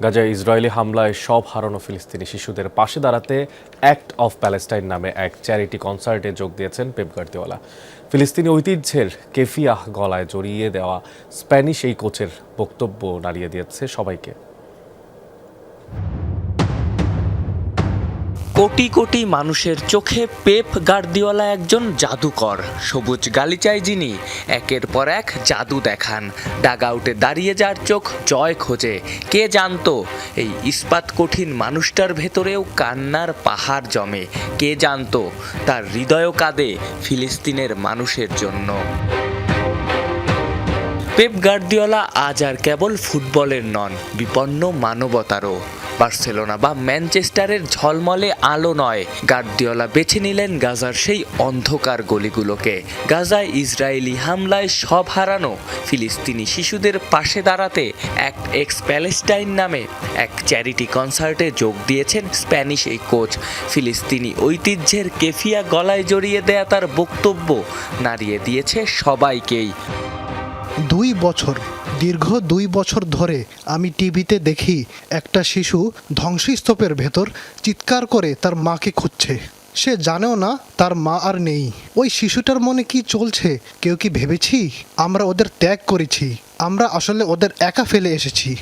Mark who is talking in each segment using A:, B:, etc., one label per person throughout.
A: গাজায় ইসরায়েলি হামলায় সব হারানো ফিলিস্তিনি শিশুদের পাশে দাঁড়াতে অ্যাক্ট অফ প্যালেস্টাইন নামে এক চ্যারিটি কনসার্টে যোগ দিয়েছেন পেপ গার্দিওলা ফিলিস্তিনি ঐতিহ্যের কেফিয়াহ গলায় জড়িয়ে দেওয়া স্প্যানিশ এই কোচের বক্তব্য নাড়িয়ে দিয়েছে সবাইকে।
B: কোটি কোটি মানুষের চোখে পেপ গার্দিওলা একজন জাদুকর। সবুজ গালিচায় যিনি, একের পর এক জাদু দেখান। ডাগআউটে দাঁড়িয়ে যার চোখ, জয় খোঁজে। কে জানতো, এই ইস্পাত কঠিন মানুষটার ভেতরেও কান্নার পাহাড় জমে। কে জানতো, তার হৃদয়ও কাঁদে ফিলিস্তিনের মানুষের জন্য। পেপ গার্দিওলা আজ আর কেবল ফুটবলের নন, বিপন্ন মানবতারও। বার্সেলোনা বা ম্যানচেস্টারের ঝলমলে আলো নয়। গার্দিওলা বেছে নিলেন গাজার সেই অন্ধকার গলিগুলোকে। গাজায় ইসরায়েলি হামলায় সব হারানো। ফিলিস্তিনি শিশুদের পাশে দাঁড়াতে এক এক্স প্যালেস্টাইন নামে এক চ্যারিটি কনসার্টে যোগ দিয়েছেন স্প্যানিশ এই কোচ। ফিলিস্তিনি ঐতিহ্যের কেফিয়া গলায় জড়িয়ে দেয়া তার বক্তব্য নাড়িয়ে দিয়েছে সবাইকেই।
C: দুই বছর দীর্ঘ দুই বছর ধরে আমি টিভিতে দেখি একটা শিশু ধ্বংসস্তূপের ভেতর চিৎকার করে তার মাকে খুঁজছে। সে জানেও না তার মা আর নেই। ওই শিশুটার মনে কি চলছে কেউ কি ভেবেছি? আমরা ওদের ত্যাগ করেছি। আমরা আসলে ওদের একা ফেলে এসেছি।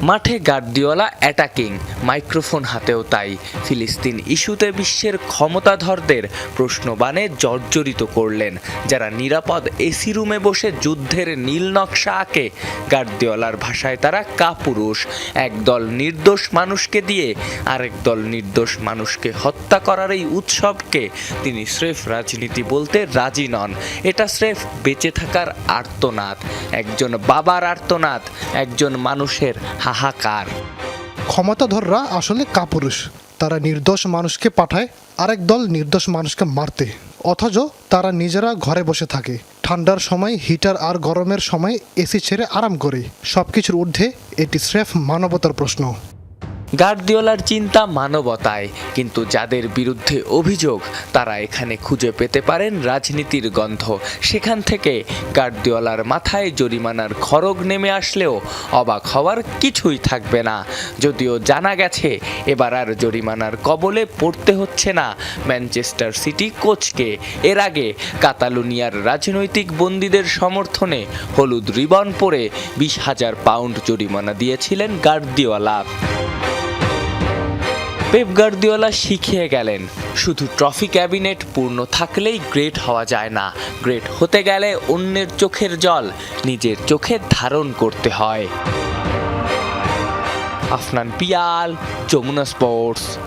B: মাঠে গার্দিওলা অ্যাটাকিং। মাইক্রোফোন হাতেও তাই। ফিলিস্তিন ইস্যুতে বিশ্বের ক্ষমতাধরদের প্রশ্নবাণে জর্জরিত করলেন। যারা নিরাপদ এসি রুমে বসে যুদ্ধের নীল নকশা আঁকে, গার্দিওলার ভাষায় তারা কাপুরুষ। একদল নির্দোষ মানুষকে দিয়ে আরেক দল নির্দোষ মানুষকে হত্যা করার এই উৎসবকে তিনি স্রেফ রাজনীতি বলতে রাজি নন। এটা স্রেফ বেঁচে থাকার আর্তনাদ। একজন বাবার আর্তনাদ, একজন মানুষের হাহাকার।
C: ক্ষমতাধররা আসলে কাপুরুষ। তারা নির্দোষ মানুষকে পাঠায়, আরেক দল নির্দোষ মানুষকে মারতে। অথচ তারা নিজেরা ঘরে বসে থাকে। ঠান্ডার সময়, হিটার আর গরমের সময় এসি ছেড়ে আরাম করে। সব কিছুর ঊর্ধ্বে এটি স্রেফ মানবতার প্রশ্ন।
B: গার্দিওলার চিন্তা মানবতায়, কিন্তু যাদের বিরুদ্ধে অভিযোগ, তারা এখানে খুঁজে পেতে পারেন রাজনীতির গন্ধ। সেখান থেকে গার্দিওলার মাথায় জরিমানার খড়গ নেমে আসলেও অবাক হওয়ার কিছুই থাকবে না। যদিও জানা গেছে, এবার আর জরিমানার কবলে পড়তে হচ্ছে না ম্যানচেস্টার সিটি কোচকে। এর আগে কাতালুনিয়ার রাজনৈতিক বন্দীদের সমর্থনে হলুদ রিবন পরে বিশ হাজার পাউন্ড জরিমানা দিয়েছিলেন গার্দিওলা। পেপ গার্দিওলা শিখিয়ে গেলেন। শুধু ট্রফি ক্যাবিনেট পূর্ণ থাকলেই গ্রেট হওয়া যায় না। গ্রেট হতে গেলে অন্যের চোখের জল, নিজের চোখে ধারণ করতে হয়। আফনান পিয়াল, যমুনা স্পোর্টস।